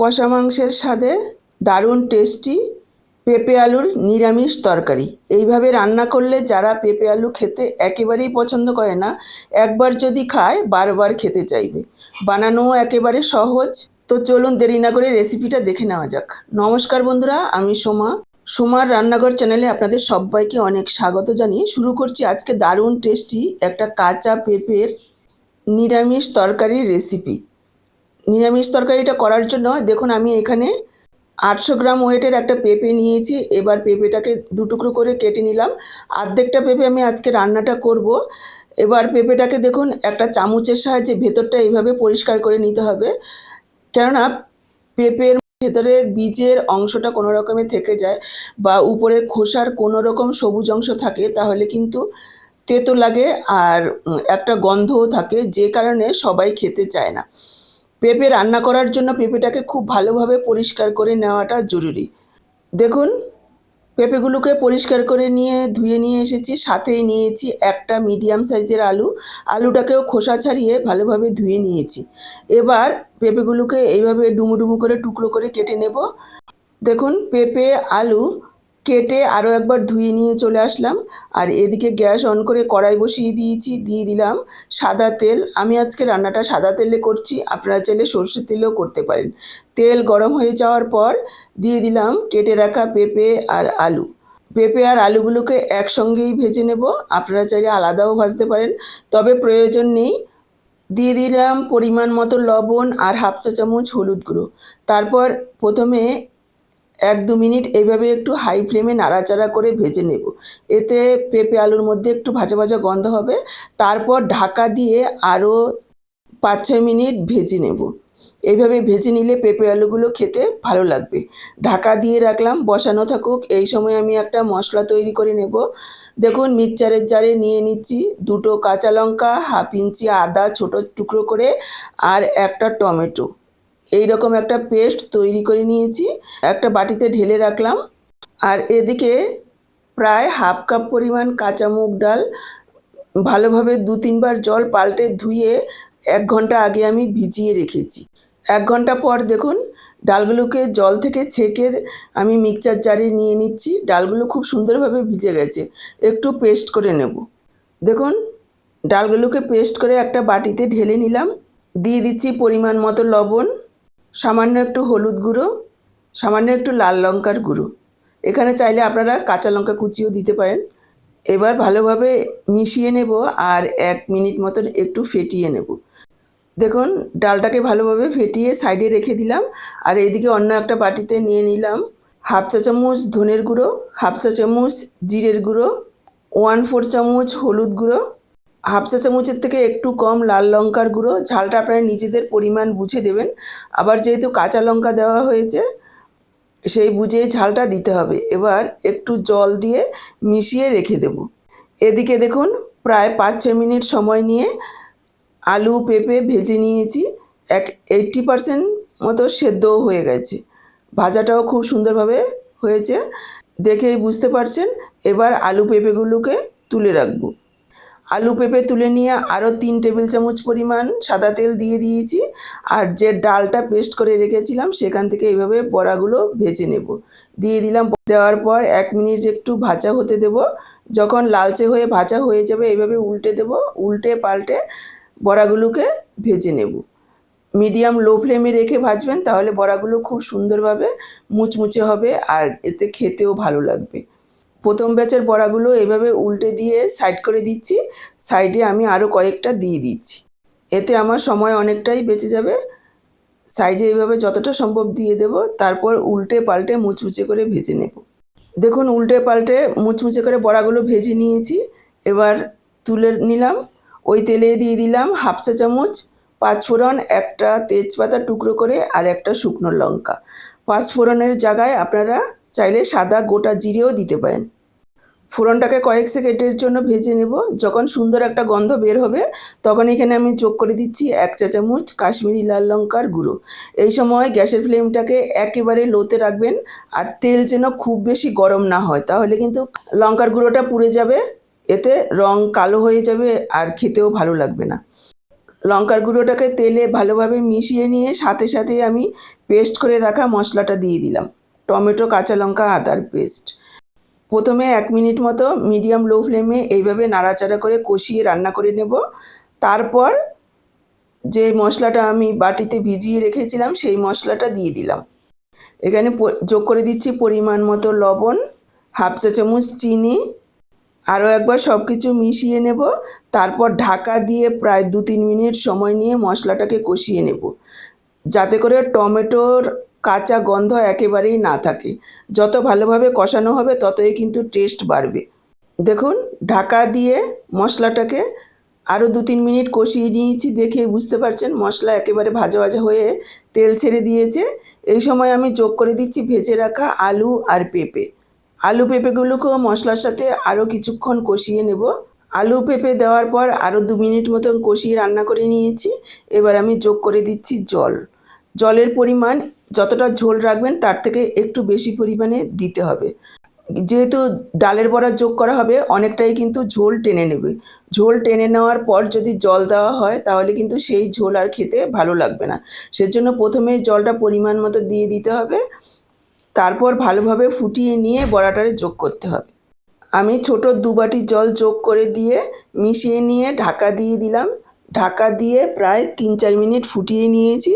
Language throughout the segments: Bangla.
কষা মাংসের স্বাদে দারুণ টেস্টি পেঁপে আলুর নিরামিষ তরকারি। এইভাবে রান্না করলে যারা পেঁপে আলু খেতে একেবারেই পছন্দ করে না, একবার যদি খায় বারবার খেতে চাইবে। বানানোও একেবারে সহজ। তো চলুন দেরি না করে রেসিপিটা দেখে নেওয়া যাক। নমস্কার বন্ধুরা, আমি সোমা। সোমার রান্নাঘর চ্যানেলে আপনাদের সবাইকে অনেক স্বাগত জানিয়ে শুরু করছি আজকে দারুণ টেস্টি একটা কাঁচা পেঁপের নিরামিষ তরকারির রেসিপি নিরামিষ তরকারিটা করার জন্য দেখুন আমি এখানে আটশো গ্রাম ওয়েটের একটা পেঁপে নিয়েছি। এবার পেঁপেটাকে দু টুকরো করে কেটে নিলাম। আর্ধেকটা পেঁপে আমি আজকে রান্নাটা করব। এবার পেঁপেটাকে দেখুন একটা চামচের সাহায্যে ভেতরটা এইভাবে পরিষ্কার করে নিতে হবে। কেননা পেঁপের ভেতরের বীজের অংশটা কোনো রকমে থেকে যায় বা উপরের খোসার কোনো রকম সবুজ অংশ থাকে তাহলে কিন্তু তেতো লাগে আর একটা গন্ধও থাকে, যে কারণে সবাই খেতে চায় না। পেঁপে রান্না করার জন্য পেঁপেটাকে খুব ভালোভাবে পরিষ্কার করে নেওয়াটা জরুরি। দেখুন, পেঁপেগুলোকে পরিষ্কার করে নিয়ে, ধুয়ে নিয়ে এসেছি, সাথেই নিয়েছি একটা মিডিয়াম সাইজের আলু। আলুটাকেও খোসা ছাড়িয়ে ভালোভাবে ধুয়ে নিয়েছি। এবার পেঁপেগুলোকে এইভাবে ডুমু ডুমু করে টুকরো করে কেটে নেব। দেখুন, পেঁপে, আলু কেটে আরও একবার ধুয়ে নিয়ে চলে আসলাম। আর এদিকে গ্যাস অন করে কড়াই বসিয়ে দিয়েছি, দিয়ে দিলাম সাদা তেল। আমি আজকে রান্নাটা সাদা তেলে করছি, আপনারা চাইলে সর্ষের তেলেও করতে পারেন। তেল গরম হয়ে যাওয়ার পর দিয়ে দিলাম কেটে রাখা পেঁপে আর আলু। পেঁপে আর আলুগুলোকে একসঙ্গেই ভেজে নেব, আপনারা চাইলে আলাদাও ভাজতে পারেন। তবে প্রয়োজন নেই, দিয়ে দিলাম পরিমাণ মতো লবণ আর হাফ চা চামচ হলুদ গুঁড়ো। তারপর প্রথমে এক দু মিনিট এইভাবে একটু হাই ফ্লেমে নাড়াচাড়া করে ভেজে নেব। এতে পেঁপে আলুর মধ্যে একটু ভাজা ভাজা গন্ধ হবে। তারপর ঢাকা দিয়ে আরও পাঁচ ছয় মিনিট ভেজে নেব। এইভাবে ভেজে নিলে পেঁপে আলুগুলো খেতে ভালো লাগবে। ঢাকা দিয়ে রাখলাম, বসানো থাকুক। এই সময় আমি একটা মশলা তৈরি করে নেব। দেখুন, মিক্সচারের জারে নিয়ে নিচ্ছি দুটো কাঁচা লঙ্কা, হাফ ইঞ্চি আদা ছোট টুকরো করে, আর একটা টমেটো। এই রকম একটা পেস্ট তৈরি করে নিয়েছি। একটা বাটিতে ঢেলে রাখলাম। আর এদিকে প্রায় হাফ কাপ পরিমাণ কাঁচা মুগ ডাল। ভালোভাবে দু তিনবার জল পাল্টে ধুয়ে এক ঘণ্টা আগে আমি ভিজিয়ে রেখেছি। এক ঘণ্টা পর দেখুন, ডালগুলোকে জল থেকে ছেঁকে আমি মিক্সচার জারে নিয়ে নিচ্ছি। ডালগুলো খুব সুন্দরভাবে ভিজে গেছে। একটু পেস্ট করে নেব। দেখুন, ডালগুলোকে পেস্ট করে একটা বাটিতে ঢেলে নিলাম। দিয়ে দিচ্ছি পরিমাণ মতো লবণ। সামান্য একটু হলুদ গুঁড়ো, সামান্য একটু লাল লঙ্কার গুঁড়ো। এখানে চাইলে আপনারা কাঁচা লঙ্কা কুচিও দিতে পারেন। এবার ভালোভাবে মিশিয়ে নেব আর এক মিনিট মতন একটু ফেটিয়ে নেব। দেখুন, ডালটাকে ভালোভাবে ফেটিয়ে সাইডে রেখে দিলাম। আর এদিকে অন্য একটা বাটিতে নিয়ে নিলাম হাফ চা চামচ ধনের গুঁড়ো, হাফ চা চামচ জিরের গুঁড়ো, ওয়ান ফোর চামচ হলুদ গুঁড়ো হাফ চা চামচের থেকে একটু কম লাল লঙ্কার গুঁড়ো, ঝালটা আপনারা নিজেদের পরিমাণ বুঝে দেবেন। আবার যেহেতু কাঁচা লঙ্কা দেওয়া হয়েছে, সেই বুঝে ঝালটা দিতে হবে। এবার একটু জল দিয়ে মিশিয়ে রেখে দেব। এদিকে দেখুন, প্রায় পাঁচ ছ মিনিট সময় নিয়ে আলু, পেঁপে ভেজে নিয়েছি। এক এইট্টি পারসেন্ট মতো সেদ্ধও হয়ে গেছে। ভাজাটাও খুব সুন্দরভাবে হয়েছে। দেখেই বুঝতে পারছেন, এবার আলু, পেঁপেগুলোকে তুলে রাখব। আলু পেঁপে তুলে নিয়ে আরও তিন টেবিল চামচ পরিমাণ সাদা তেল দিয়ে দিয়েছি। আর যে ডালটা পেস্ট করে রেখেছিলাম, সেখান থেকে এইভাবে বড়াগুলো ভেজে নেব। দিয়ে দিলাম দেওয়ার পর এক মিনিট একটু ভাজা হতে দেব। যখন লালচে হয়ে ভাজা হয়ে যাবে এইভাবে উল্টে দেব। উল্টে পাল্টে বড়াগুলোকে ভেজে নেব। মিডিয়াম লো ফ্লেমে রেখে ভাজবেন, তাহলে বড়াগুলো খুব সুন্দরভাবে মুচমুচে হবে আর এতে খেতেও ভালো লাগবে। প্রথম ব্যাচের বড়াগুলো এভাবে উল্টে দিয়ে সাইড করে দিচ্ছি সাইডে আমি আরও কয়েকটা দিয়ে দিচ্ছি। এতে আমার সময় অনেকটাই বেঁচে যাবে। সাইডে এইভাবে যতটা সম্ভব দিয়ে দেব, তারপর উল্টে পাল্টে মুচমুচে করে ভেজে নেব। দেখুন, উল্টে পাল্টে মুচমুচে করে বড়াগুলো ভেজে নিয়েছি। এবার তুলে নিলাম, ওই তেলে দিয়ে দিলাম হাফ চা চামচ পাঁচফোড়ন একটা তেজপাতা টুকরো করে, আর একটা শুকনো লঙ্কা। পাঁচফোড়নের জায়গায় আপনারা চাইলে সাদা গোটা জিরেও দিতে পারেন। ফোড়নটাকে কয়েক সেকেন্ডের জন্য ভেজে নেব। যখন সুন্দর একটা গন্ধ বের হবে, তখন এখানে আমি যোগ করে দিচ্ছি এক চা চামচ কাশ্মীরি লাল লঙ্কার গুঁড়ো। এই সময় গ্যাসের ফ্লেমটাকে একেবারে লোতে রাখবেন আর তেল যেন খুব বেশি গরম না হয়, তাহলে কিন্তু লঙ্কার গুঁড়োটা পুড়ে যাবে। এতে রং কালো হয়ে যাবে আর খেতেও ভালো লাগবে না। লঙ্কার গুঁড়োটাকে তেলে ভালোভাবে মিশিয়ে নিয়ে সাথে সাথে আমি পেস্ট করে রাখা মশলাটা দিয়ে দিলাম। টমেটো, কাঁচা লঙ্কা, আদার পেস্ট। প্রথমে এক মিনিট মতো মিডিয়াম লো ফ্লেমে এইভাবে নাড়াচাড়া করে কষিয়ে রান্না করে নেব। তারপর যে মশলাটা আমি বাটিতে ভিজিয়ে রেখেছিলাম, সেই মশলাটা দিয়ে দিলাম। এখানে যোগ করে দিচ্ছি পরিমাণ মতো লবণ, হাফ চা চামচ চিনি, আরও একবার সব কিছু মিশিয়ে নেব। তারপর ঢাকা দিয়ে প্রায় দু তিন মিনিট সময় নিয়ে মশলাটাকে কষিয়ে নেব। যাতে করে টমেটোর কাঁচা গন্ধ একেবারেই না থাকে। যত ভালোভাবে কষানো হবে, ততই কিন্তু টেস্ট বাড়বে। দেখুন, ঢাকা দিয়ে মশলাটাকে আরও দু তিন মিনিট কষিয়ে নিয়েছি দেখে বুঝতে পারছেন, মশলা একেবারে ভাজা ভাজা হয়ে তেল ছেড়ে দিয়েছে। এই সময় আমি যোগ করে দিচ্ছি ভেজে রাখা আলু আর পেঁপে। আলু পেঁপেগুলোকেও মশলার সাথে আরও কিছুক্ষণ কষিয়ে নেব। আলু পেঁপে দেওয়ার পর আরও দু মিনিট মতন কষিয়ে রান্না করে নিয়েছি। এবার আমি যোগ করে দিচ্ছি জল। জলের পরিমাণ যতটা ঝোল রাখবেন তার থেকে একটু বেশি পরিমাণে দিতে হবে। যেহেতু ডালের বড়া যোগ করা হবে, অনেকটাই কিন্তু ঝোল টেনে নেবে। ঝোল টেনে নেওয়ার পর যদি জল দেওয়া হয়, তাহলে কিন্তু সেই ঝোল আর খেতে ভালো লাগবে না। সেজন্য প্রথমে জলটা পরিমাণ মতো দিয়ে দিতে হবে। তারপর ভালোভাবে ফুটিয়ে নিয়ে বড়াটারে যোগ করতে হবে। আমি ছোট দু বাটি জল যোগ করে দিয়ে মিশিয়ে নিয়ে ঢাকা দিয়ে দিলাম। ঢাকা দিয়ে প্রায় তিন চার মিনিট ফুটিয়ে নিয়েছি,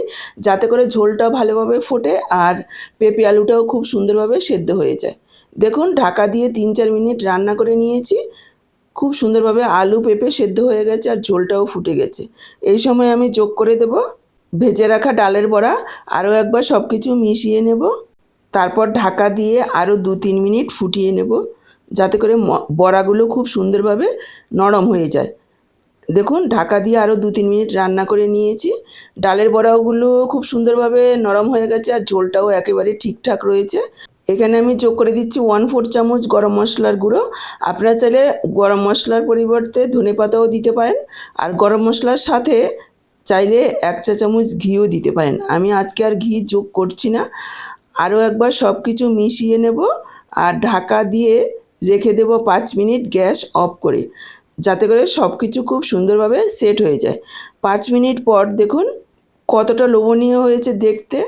যাতে করে ঝোলটা ভালোভাবে ফোটে আর পেঁপে আলুটাও খুব সুন্দরভাবে সেদ্ধ হয়ে যায়। দেখুন, ঢাকা দিয়ে তিন চার মিনিট রান্না করে নিয়েছি। খুব সুন্দরভাবে আলু, পেঁপে সেদ্ধ হয়ে গেছে আর ঝোলটাও ফুটে গেছে। এই সময় আমি যোগ করে দেব ভেজে রাখা ডালের বড়া, আরও একবার সব কিছু মিশিয়ে নেব। তারপর ঢাকা দিয়ে আরও দু তিন মিনিট ফুটিয়ে নেব, যাতে করে বড়াগুলো খুব সুন্দরভাবে নরম হয়ে যায়। দেখুন, ঢাকা দিয়ে আরও দু তিন মিনিট রান্না করে নিয়েছি। ডালের বড়াগুলো খুব সুন্দরভাবে নরম হয়ে গেছে আর ঝোলটাও একেবারে ঠিকঠাক রয়েছে। এখানে আমি যোগ করে দিচ্ছি ওয়ান ফোর চামচ গরম মশলার গুঁড়ো। আপনারা চাইলে গরম মশলার পরিবর্তে ধনে পাতাও দিতে পারেন আর গরম মশলার সাথে চাইলে এক চা চামচ ঘিও দিতে পারেন। আমি আজকে আর ঘি যোগ করছি না। আরও একবার সব কিছু মিশিয়ে নেব আর ঢাকা দিয়ে রেখে দেব পাঁচ মিনিট গ্যাস অফ করে। যাতে করে সব কিছু খুব সুন্দরভাবে সেট হয়ে যায়। পাঁচ মিনিট পর দেখুন কতটা লোভনীয় হয়েছে দেখতে।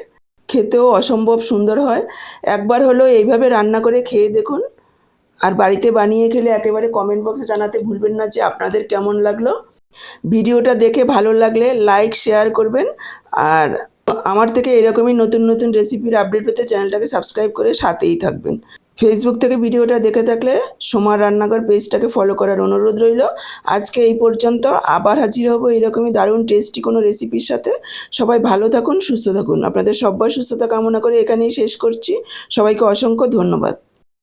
খেতেও অসম্ভব সুন্দর হয়। একবার হলো এইভাবে রান্না করে খেয়ে দেখুন। আর বাড়িতে বানিয়ে খেলে একেবারে কমেন্ট বক্সে জানাতে ভুলবেন না যে আপনাদের কেমন লাগল। ভিডিওটা দেখে ভালো লাগলে লাইক শেয়ার করবেন। আর আমার থেকে এরকমই নতুন নতুন রেসিপির আপডেট পেতে চ্যানেলটাকে সাবস্ক্রাইব করে সাথেই থাকবেন। ফেসবুক থেকে ভিডিওটা দেখে থাকলে সোমার রান্নাঘর পেজটাকে ফলো করার অনুরোধ রইল। আজকে এই পর্যন্ত আবার হাজির হব এরকমই দারুণ টেস্টি কোনো রেসিপির সাথে। সবাই ভালো থাকুন, সুস্থ থাকুন। আপনাদের সব্বার সুস্থতা কামনা করে এখানেই শেষ করছি। সবাইকে অসংখ্য ধন্যবাদ।